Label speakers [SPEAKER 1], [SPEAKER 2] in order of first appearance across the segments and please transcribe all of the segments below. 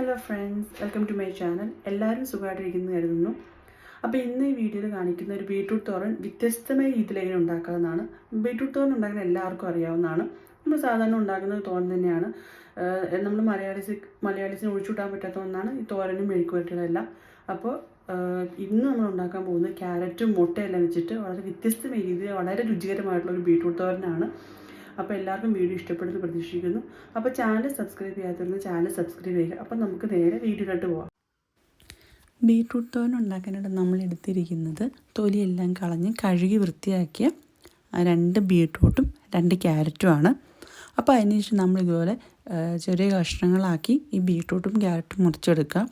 [SPEAKER 1] Hello friends welcome to my channel എല്ലാവരും സുഖമായിട്ടിരിക്കുന്നു കരുതുന്നു. അപ്പോൾ ഇന്ന് ഈ വീഡിയോയിൽ കാണിക്കുന്ന ഒരു ബീട്രൂട്ട് തോരൻ വ്യത്യസ്തമായ രീതിയിൽ എങ്ങനെ ഉണ്ടാക്കാവുന്നതാണ്. ബീട്രൂട്ട് തോരൻ ഉണ്ടാക്കുന്ന എല്ലാവർക്കും അറിയാവുന്നതാണ്. നമ്മൾ സാധാരണ ഉണ്ടാക്കുന്ന തോരൻ തന്നെയാണ്. നമ്മൾ മലയാളീസ് മലയാളീസിന് ഒഴിച്ചുവിട്ടാൻ പറ്റാത്ത ഒന്നാണ് ഈ തോരനും മെഴുക്കുവരട്ടികളെല്ലാം അപ്പോൾ ഇന്ന് നമ്മൾ ഉണ്ടാക്കാൻ പോകുന്നത് ക്യാരറ്റും മുട്ടയെല്ലാം വെച്ചിട്ട് വളരെ വ്യത്യസ്തമായ രീതിയിൽ വളരെ രുചികരമായിട്ടുള്ള ഒരു ബീട്രൂട്ട് തോരനാണ്. അപ്പോൾ എല്ലാവർക്കും വീഡിയോ ഇഷ്ടപ്പെടുന്നു പ്രതീക്ഷിക്കുന്നു. അപ്പോൾ ചാനൽ സബ്സ്ക്രൈബ് ചെയ്യാത്തവരുന്ന ചാനൽ സബ്സ്ക്രൈബ് ചെയ്യുക. അപ്പോൾ നമുക്ക് നേരെ വീഡിയോയിലോട്ട് പോവാം. ബീട്രൂട്ട് തോരൻ ഉണ്ടാക്കാനായിട്ട് നമ്മൾ എടുത്തിരിക്കുന്നത് തൊലിയെല്ലാം കളഞ്ഞ് കഴുകി വൃത്തിയാക്കിയ രണ്ട് ബീട്രൂട്ടും രണ്ട് ക്യാരറ്റുമാണ് അപ്പോൾ അതിനുശേഷം നമ്മൾ ഇതുപോലെ ചെറിയ കഷ്ണങ്ങളാക്കി ഈ ബീട്രൂട്ടും ക്യാരറ്റും മുറിച്ചെടുക്കുക.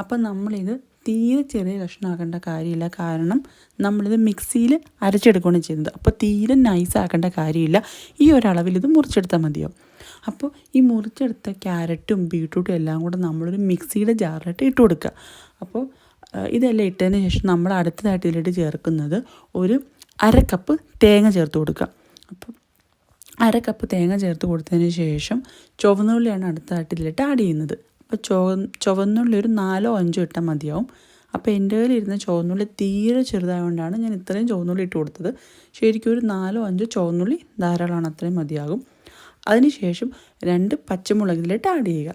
[SPEAKER 1] അപ്പോൾ നമ്മളിത് തീരെ ചെറിയ കഷ്ണമാക്കേണ്ട കാര്യമില്ല. കാരണം നമ്മളിത് മിക്സിയിൽ അരച്ചെടുക്കുകയാണ് ചെയ്യുന്നത്. അപ്പോൾ തീരെ നൈസ് ആക്കേണ്ട കാര്യമില്ല. ഈ ഒരളവിൽ ഇത് മുറിച്ചെടുത്താൽ മതിയാവും. അപ്പോൾ ഈ മുറിച്ചെടുത്ത ക്യാരറ്റും ബീട്രൂട്ടും എല്ലാം കൂടെ നമ്മളൊരു മിക്സിയുടെ ജാറിലിട്ട് ഇട്ട് കൊടുക്കുക. അപ്പോൾ ഇതെല്ലാം ഇട്ടതിന് ശേഷം നമ്മൾ അടുത്തതായിട്ട് ഇതിലിട്ട് ചേർക്കുന്നത് ഒരു അര കപ്പ് തേങ്ങ ചേർത്ത് കൊടുക്കുക. അപ്പോൾ അര കപ്പ് തേങ്ങ ചേർത്ത് കൊടുത്തതിന് ശേഷം ചുവന്നുള്ളിയാണ് അടുത്തതായിട്ട് ഇതിലിട്ട് ആഡ് ചെയ്യുന്നത്. ചുവ ചുവന്നുള്ളി ഒരു നാലോ അഞ്ചോ ഇട്ടാൽ മതിയാവും. അപ്പോൾ എന്റെ കയ്യിലിരുന്ന ചുവന്നുള്ളി തീരെ ചെറുതായതുകൊണ്ടാണ് ഞാൻ ഇത്രയും ചുവന്നുള്ളി ഇട്ട് കൊടുത്തത്. ശരിക്കും ഒരു നാലോ അഞ്ചോ ചുവന്നുള്ളി ധാരാളമാണ് അത്രയും മതിയാകും. അതിനുശേഷം രണ്ട് പച്ചമുളക് ഇതിലിട്ട് ആഡ് ചെയ്യുക.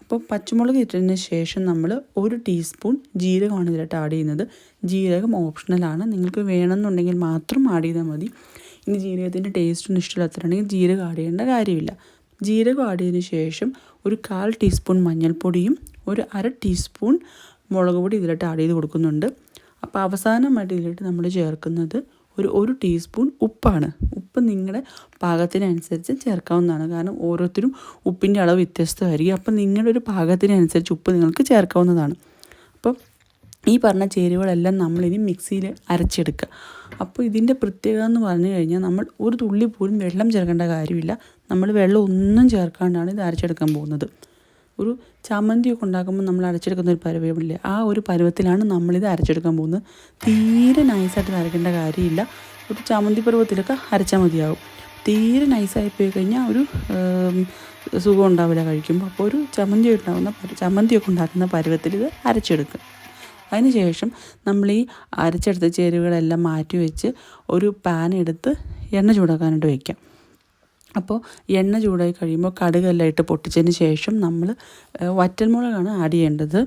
[SPEAKER 1] അപ്പോൾ പച്ചമുളക് ഇട്ടതിന് ശേഷം നമ്മൾ ഒരു ടീസ്പൂൺ ജീരകമാണ് ഇതിലിട്ട് ആഡ് ചെയ്യുന്നത്. ജീരകം ഓപ്ഷണലാണ് നിങ്ങൾക്ക് വേണമെന്നുണ്ടെങ്കിൽ മാത്രം ആഡ് ചെയ്താൽ മതി. ഇനി ജീരകത്തിന്റെ ടേസ്റ്റ് ഒന്നും ഇഷ്ടമില്ലാത്തവരുണ്ടെങ്കിൽ ജീരകം ആഡ് ചെയ്യേണ്ട കാര്യമില്ല. ജീരകം ആഡ് ചെയ്തതിന് ശേഷം ഒരു കാൽ ടീസ്പൂൺ മഞ്ഞൾപ്പൊടിയും ഒരു അര ടീസ്പൂൺ മുളക് പൊടി ഇതിലിട്ട് ആഡ് ചെയ്ത് കൊടുക്കുന്നുണ്ട്. അപ്പോൾ അവസാനമായിട്ട് ഇതിലിട്ട് നമ്മൾ ചേർക്കുന്നത് ഒരു ഒരു ടീസ്പൂൺ ഉപ്പാണ്. ഉപ്പ് നിങ്ങളുടെ പാകത്തിനനുസരിച്ച് ചേർക്കാവുന്നതാണ്. കാരണം ഓരോരുത്തരും ഉപ്പിന്റെ അളവ് വ്യത്യസ്തമായിരിക്കും. അപ്പോൾ നിങ്ങളുടെ ഒരു പാകത്തിനനുസരിച്ച് ഉപ്പ് നിങ്ങൾക്ക് ചേർക്കാവുന്നതാണ്. അപ്പോൾ ഈ പറഞ്ഞ ചേരുവകളെല്ലാം നമ്മളിനി മിക്സിയിൽ അരച്ചെടുക്കുക അപ്പോൾ ഇതിന്റെ പ്രത്യേകത എന്ന് പറഞ്ഞു കഴിഞ്ഞാൽ നമ്മൾ ഒരു തുള്ളി പോലും വെള്ളം ചേർക്കേണ്ട കാര്യമില്ല. നമ്മൾ വെള്ളം ഒന്നും ചേർക്കാണ്ടാണ് ഇത് അരച്ചെടുക്കാൻ പോകുന്നത്. ഒരു ചമ്മന്തിയൊക്കെ ഉണ്ടാക്കുമ്പോൾ നമ്മൾ അരച്ചെടുക്കുന്ന ഒരു പരുവമില്ലേ ആ ഒരു പരുവത്തിലാണ് നമ്മളിത് അരച്ചെടുക്കാൻ പോകുന്നത്. തീരെ നൈസായിട്ട് അരക്കേണ്ട കാര്യമില്ല. ഒരു ചമ്മന്തി പരുവത്തിലൊക്കെ അരച്ചാൽ മതിയാവും. തീരെ നൈസായി പോയി കഴിഞ്ഞാൽ ഒരു സുഖം ഉണ്ടാവില്ല കഴിക്കുമ്പോൾ. അപ്പോൾ ഒരു ചമ്മന്തി ഉണ്ടാകുന്ന ചമ്മന്തിയൊക്കെ ഉണ്ടാക്കുന്ന പരുവത്തിൽ ഇത് അരച്ചെടുക്കുക. അതിനുശേഷം നമ്മൾ ഈ അരച്ചെടുത്ത ചേരുവകളെല്ലാം മാറ്റി വെച്ച് ഒരു പാൻ എടുത്ത് എണ്ണ ചൂടാക്കാനായിട്ട് വയ്ക്കാം അപ്പോൾ എണ്ണ ചൂടായി കഴിയുമ്പോൾ കടുകെല്ലാം ഇട്ട് പൊട്ടിച്ചതിന് ശേഷം നമ്മൾ വറ്റൽമുളകാണ് ആഡ് ചെയ്യേണ്ടത്.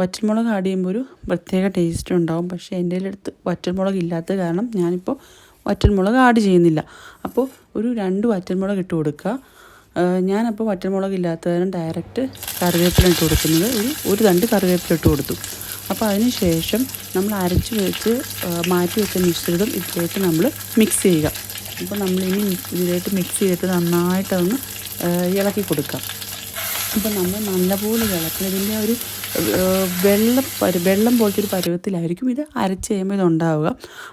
[SPEAKER 1] വറ്റൽമുളക് ആഡ് ചെയ്യുമ്പോൾ ഒരു പ്രത്യേക ടേസ്റ്റ് ഉണ്ടാവും. പക്ഷേ എന്റെ അടുത്ത് വറ്റൽമുളക് ഇല്ലാത്ത കാരണം ഞാനിപ്പോൾ വറ്റൽമുളക് ആഡ് ചെയ്യുന്നില്ല. അപ്പോൾ ഒരു രണ്ട് വറ്റൽമുളക് ഇട്ട് കൊടുക്കുക. ഞാനപ്പോൾ വറ്റൽമുളക് ഇല്ലാത്ത കാരണം ഡയറക്റ്റ് കറിവേപ്പില ഇട്ട് കൊടുക്കുന്നത്. ഒരു ഒരു തണ്ട് കറിവേപ്പില ഇട്ട് കൊടുത്തു. അപ്പോൾ അതിന് ശേഷം നമ്മൾ അരച്ച് വെച്ച് മാറ്റി വെച്ച മിശ്രിതം ഇതിലേക്ക് നമ്മൾ മിക്സ് ചെയ്യുക. അപ്പോൾ നമ്മളിനി ഇതിലേക്ക് മിക്സ് ചെയ്തിട്ട് നന്നായിട്ടൊന്ന് ഇളക്കി കൊടുക്കാം. അപ്പോൾ നമ്മൾ നല്ലപോലെ ഇളക്കണം. ഇതിന്റെ ഒരു വെള്ളം പരു വെള്ളം പോലത്തെ ഒരു പരുവത്തിലായിരിക്കും ഇത് അരച്ച് കഴിയുമ്പോൾ ഇതുണ്ടാവുക.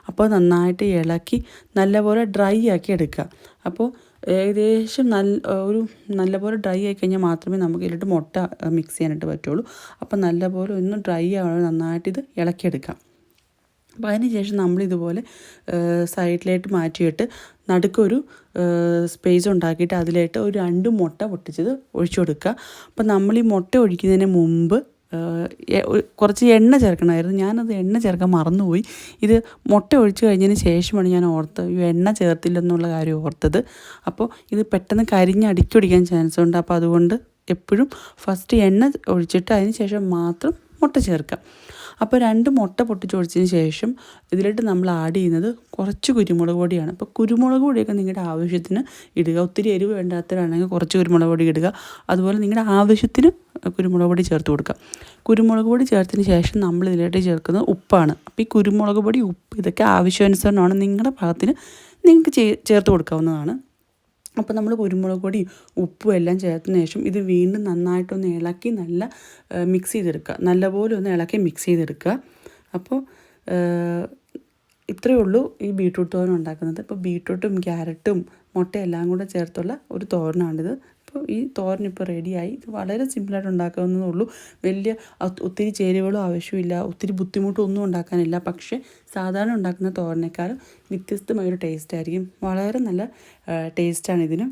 [SPEAKER 1] അപ്പോൾ നന്നായിട്ട് ഇളക്കി നല്ലപോലെ ഡ്രൈ ആക്കി എടുക്കുക. അപ്പോൾ ഏകദേശം നല്ല ഒരു നല്ലപോലെ ഡ്രൈ ആയി കഴിഞ്ഞാൽ മാത്രമേ നമുക്ക് ഇതിലിട്ട് മുട്ട മിക്സ് ചെയ്യാനായിട്ട് പറ്റുള്ളൂ. അപ്പോൾ നല്ലപോലെ ഒന്ന് ഡ്രൈ ആവണം നന്നായിട്ട് ഇത് ഇളക്കിയെടുക്കാം. അപ്പോൾ ശേഷം നമ്മളിതുപോലെ സൈഡിലായിട്ട് മാറ്റിയിട്ട് നടുക്കൊരു സ്പേസ് ഉണ്ടാക്കിയിട്ട് അതിലായിട്ട് ഒരു രണ്ട് മുട്ട പൊട്ടിച്ചത് ഒഴിച്ചു കൊടുക്കുക. അപ്പോൾ നമ്മൾ ഈ മുട്ട ഒഴിക്കുന്നതിന് മുമ്പ് കുറച്ച് എണ്ണ ചേർക്കണമായിരുന്നു. ഞാനത് എണ്ണ ചേർക്കാൻ മറന്നുപോയി. ഇത് മുട്ട ഒഴിച്ചു കഴിഞ്ഞതിന് ശേഷമാണ് ഞാൻ ഓർത്തത് ഈ എണ്ണ ചേർത്തില്ലെന്നുള്ള കാര്യം ഓർത്തത്. അപ്പോൾ ഇത് പെട്ടെന്ന് കരിഞ്ഞ് അടിക്കൊടിക്കാൻ ചാൻസ് ഉണ്ട്. അപ്പോൾ അതുകൊണ്ട് എപ്പോഴും ഫസ്റ്റ് എണ്ണ ഒഴിച്ചിട്ട് അതിന് ശേഷം മാത്രം മുട്ട ചേർക്കാം അപ്പോൾ രണ്ട് മുട്ട പൊട്ടിച്ചൊടിച്ചതിന് ശേഷം ഇതിലിട്ട് നമ്മൾ ആഡ് ചെയ്യുന്നത് കുറച്ച് കുരുമുളക് പൊടിയാണ്. അപ്പോൾ കുരുമുളക് പൊടിയൊക്കെ നിങ്ങളുടെ ആവശ്യത്തിന് ഇടുക. ഒത്തിരി എരിവ് വേണ്ടാത്തവരാണെങ്കിൽ കുറച്ച് കുരുമുളക് പൊടി ഇടുക. അതുപോലെ നിങ്ങളുടെ ആവശ്യത്തിന് കുരുമുളക് പൊടി ചേർത്ത് കൊടുക്കുക. കുരുമുളക് പൊടി ചേർത്തതിന് ശേഷം നമ്മൾ ഇതിലോട്ട് ചേർക്കുന്നത് ഉപ്പാണ്. അപ്പോൾ ഈ കുരുമുളക് പൊടി ഉപ്പ് ഇതൊക്കെ ആവശ്യാനുസരണമാണ്. നിങ്ങളുടെ ഭാഗത്തിന് നിങ്ങൾക്ക് ചേർത്ത് കൊടുക്കാവുന്നതാണ്. അപ്പോൾ നമ്മൾ കുരുമുളക് പൊടിയും ഉപ്പും എല്ലാം ചേർത്തതിന് ശേഷം ഇത് വീണ്ടും നന്നായിട്ടൊന്ന് ഇളക്കി നല്ല മിക്സ് ചെയ്തെടുക്കുക. നല്ലപോലെ ഒന്ന് ഇളക്കി മിക്സ് ചെയ്തെടുക്കുക. അപ്പോൾ ഇത്രയേ ഉള്ളൂ ഈ ബീട്രൂട്ട് തോരൻ ഉണ്ടാക്കുന്നത്. അപ്പോൾ ബീട്രൂട്ടും ക്യാരറ്റും മുട്ട എല്ലാം കൂടെ ചേർത്തുള്ള ഒരു തോരനാണിത്. അപ്പോൾ ഈ തോരൻ ഇപ്പോൾ റെഡിയായി. ഇത് വളരെ സിമ്പിളായിട്ട് ഉണ്ടാക്കാവുന്നതേ ഉള്ളൂ. വലിയ ഒത്തിരി ചേരുവകളും ആവശ്യമില്ല ഒത്തിരി ബുദ്ധിമുട്ടൊന്നും ഉണ്ടാക്കാനില്ല. പക്ഷേ സാധാരണ ഉണ്ടാക്കുന്ന തോരനേക്കാളും വ്യത്യസ്തമായൊരു ടേസ്റ്റ് ആയിരിക്കും. വളരെ നല്ല ടേസ്റ്റാണ് ഇതിന്.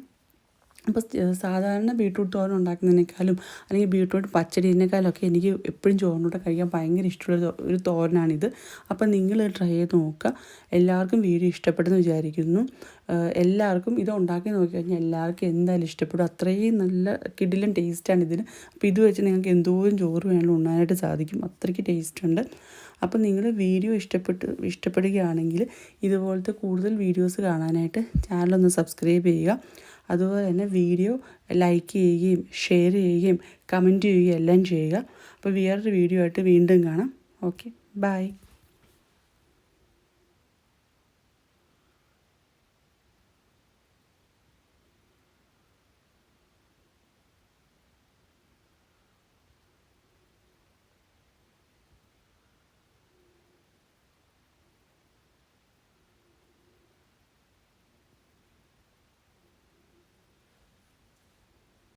[SPEAKER 1] അപ്പോൾ സാധാരണ ബീട്രൂട്ട് തോരൻ ഉണ്ടാക്കുന്നതിനേക്കാളും അല്ലെങ്കിൽ ബീട്രൂട്ട് പച്ചടിനേക്കാളും ഒക്കെ എനിക്ക് എപ്പോഴും ചോറിനോട്ട് കഴിക്കാൻ ഭയങ്കര ഇഷ്ടമുള്ള ഒരു- തോരനാണിത്. അപ്പോൾ നിങ്ങൾ ട്രൈ ചെയ്ത് നോക്കുക. എല്ലാവർക്കും വീഡിയോ ഇഷ്ടപ്പെടുന്നു വിചാരിക്കുന്നു. എല്ലാവർക്കും ഇത് ഉണ്ടാക്കി നോക്കി കഴിഞ്ഞാൽ എല്ലാവർക്കും എന്തായാലും ഇഷ്ടപ്പെടും. അത്രയും നല്ല കിടിലും ടേസ്റ്റാണ് ഇതിന് അപ്പോൾ ഇത് വെച്ച് നിങ്ങൾക്ക് എന്തോരം ചോറ് വേണമെങ്കിലും ഉണ്ണാനായിട്ട് സാധിക്കും. അത്രയ്ക്ക് ടേസ്റ്റ് ഉണ്ട് അപ്പോൾ നിങ്ങൾ വീഡിയോ ഇഷ്ടപ്പെട്ട് ഇഷ്ടപ്പെടുകയാണെങ്കിൽ ഇതുപോലത്തെ കൂടുതൽ വീഡിയോസ് കാണാനായിട്ട് ചാനലൊന്ന് സബ്സ്ക്രൈബ് ചെയ്യുക. അതുപോലെ തന്നെ വീഡിയോ ലൈക്ക് ചെയ്യുകയും ഷെയർ ചെയ്യുകയും കമന്റ് ചെയ്യുകയും എല്ലാം ചെയ്യുക. അപ്പോൾ വേറൊരു വീഡിയോ ആയിട്ട് വീണ്ടും കാണാം. Okay bye